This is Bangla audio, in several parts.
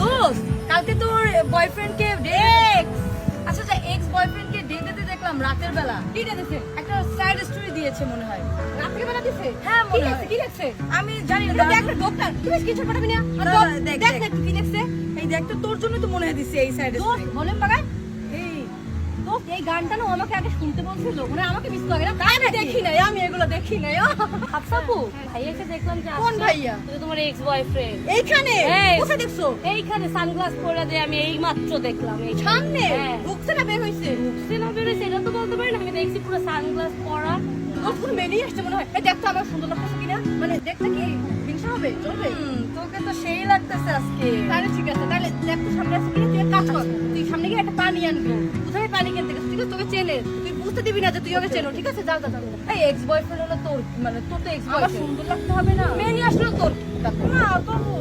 দোস্ত কালকে তোর বয়ফ্রেন্ড কে আচ্ছা আচ্ছা এক্স বয়ফ্রেন্ড কে ডেট দিতে দেখলাম রাতের বেলা। কি দিতেছে একটা সাইড স্টোরি দিয়েছে মনে হয়। রাত্রে বেলা দিছে? হ্যাঁ, কি মনে হয়। কি লিখছে আমি জানি না। দেখ না। ডক্টর তুমি স্ক্রিনশট পাঠাবি না না, তো না, দেখ, দেখ। কি লিখছে এই দেখ তো তোর জন্য তো মনে হয় দিছে এই সাইড ভলিউম বাগান এই। দোস্ত এই গানটা না আমাকে আগে শুনতে বলছিল। মানে আমাকে মিস লাগে না। আমি দেখি আমি এগুলো দেখি নাই। হাফসাপু ভাইয়াকে দেখলাম যে কোন ভাইয়া? তুমি তোমার এক্স বয়ফ্রেন্ড এইখানে? এই। কোথায় দেখছ? এইখানে সানগ্লাস পরে যে আমি এই মাত্র দেখলাম এই সামনে? হ্যাঁ। ঢুকছে না বের হইছে? ঢুকছে না বেরোইছে এটা তো বলতে পারি না আমি দেখছি পুরো সানগ্লাস পরা। পুরো মেনেই আসছে মনে হয়। এই দেখ তো আমার সুন্দর লাগতেছে কিনা। মানে দেখতে কি হিংসা হবে? চলবে? তোকে তো সেই লাগতেছে আজকে। তাহলে ঠিক আছে তাহলে দেখ তো সামনে আছে কিনা তুই কাজ কর। তুই সামনে গিয়ে একটা পানি আনবি। কোথায় পানি কিনতে গেছিস? ঠিক আছে তোকে চেনে। তুই বুঝতে দিবি না যে তুই ওকে চেনো। ঠিক আছে যাও যাও যাও। এই এক্স বয়ফ্রেন্ড হলো তোর মানে তোর তো এক্স বয়ফ্রেন্ড সুন্দর লাগতে হবে না। মেয়ে নিয়ে আসলো তোর। না তবু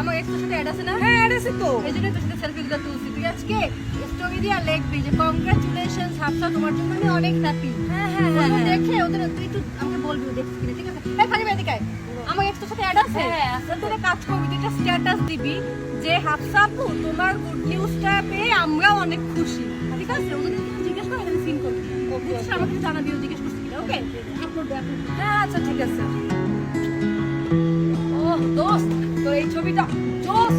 আমার এক্সের সাথে অ্যাড আছে না? হ্যাঁ অ্যাড আছে তো। এই জন্য তোর সাথে সেলফি গুলো তুলছি। তুই আজকে স্টোরি দিয়ে লিখবি যে কংগ্রাচুলেশনস হাফসা তোমার জন্য আমি অনেক হ্যাপি হ্যাঁ হ্যাঁ হ্যাঁ দেখে ওদের তুই একটু আমাকে বলবি দেখছিস কিনা ঠিক আছে? এই ফানি এদিকে আমার এক্সের সাথে অ্যাড আছে? হ্যাঁ, তোরা কাজ করবি তুই একটা স্ট্যাটাস দিবি যে হাফসা আপু তোমার গুড নিউজটা পেয়ে আমরাও অনেক খুশি। ঠিক আছে? ওদের জিজ্ঞেস করে আমি সিন করবি। বুঝছিস আমাকে জানাবি ও জিজ্ঞেস করছিস ওকে আপলোড আপলোড হ্যাঁ আচ্ছা ঠিক আছে। ও দোস্ত। তোর এই ছবিটা জোস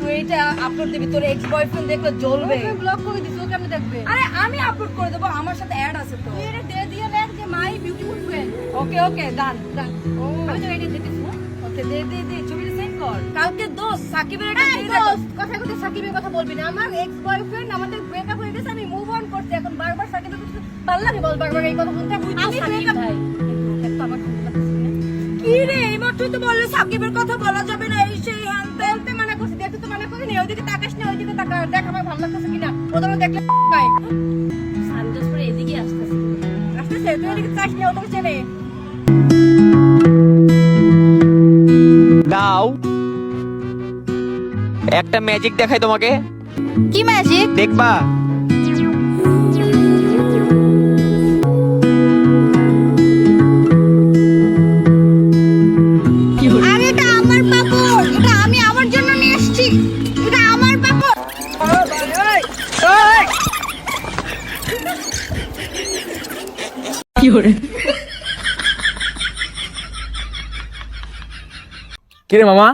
তুই এটা আপলোড দিবি। তোর এক্স বয়ফ্রেন্ড দেখলে জ্বলবে। ব্লক করে দিস ও কেমন দেখবে। আরে আমি আপলোড করে দেবো আমার সাথে অ্যাড আছে তো। এটা দিয়ে দিয়ে লেখ যে মাই বিউটিফুল ফ্রেন্ড ওকে ওকে ডান ডান ও। আমি তো এটা দিতেছি হ্যাঁ? ওকে দে দে দে ছবিটা সেন্ড কর। কালকে দোস্ত সাকিবের date আছে। দোস্ত, কথায় কথায় সাকিবের কথা বলবি না। আমার এক্স বয়ফ্রেন্ড আমাদের ব্রেকআপ হয়ে গেছে আমি মুভ অন করছি। এখন বারবার সাকিবের কথা ভালো লাগে বল বারবার এই কথা বলতে। আমি তো না। কি রে? তো বললে সাকিবের কথা বলা যাবে না। এই সেই হ্যান ত্যান। মানা করছি দেখতে তো মানা করিনি। ওইদিকে তাকাস না ওইদিকে তাকা। দেখ আমার ভালো লাগতেছে কিনা। দেখলে পাই পরে এদিকে আসতেছে। আসতেছে তুই ওইদিকে চাস না চেনে। দাও। একটা ম্যাজিক দেখাই তোমাকে। কি ম্যাজিক দেখবা? কিরে। মামা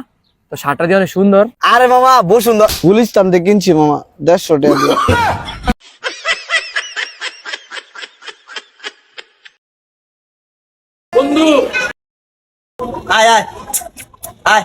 তো শার্টটা দিয়ে অনেক সুন্দর। আরে মামা বহু সুন্দর। পুলিশ টানতে কিনছি মামা দেড়শো টাকা দিয়ে। আয় আয়। আয়।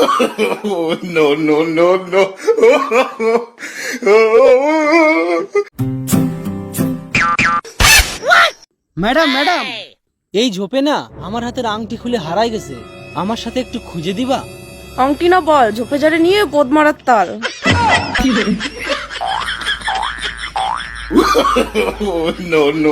no, no, no, no. Madam madam এই ঝোপে না আমার হাতের আংটি খুলে হারাই গেছে আমার সাথে একটু খুঁজে দিবা অঙ্কি না বল ঝোপে ঝাড়ে নিয়ে পোদ মারার তাল no, no.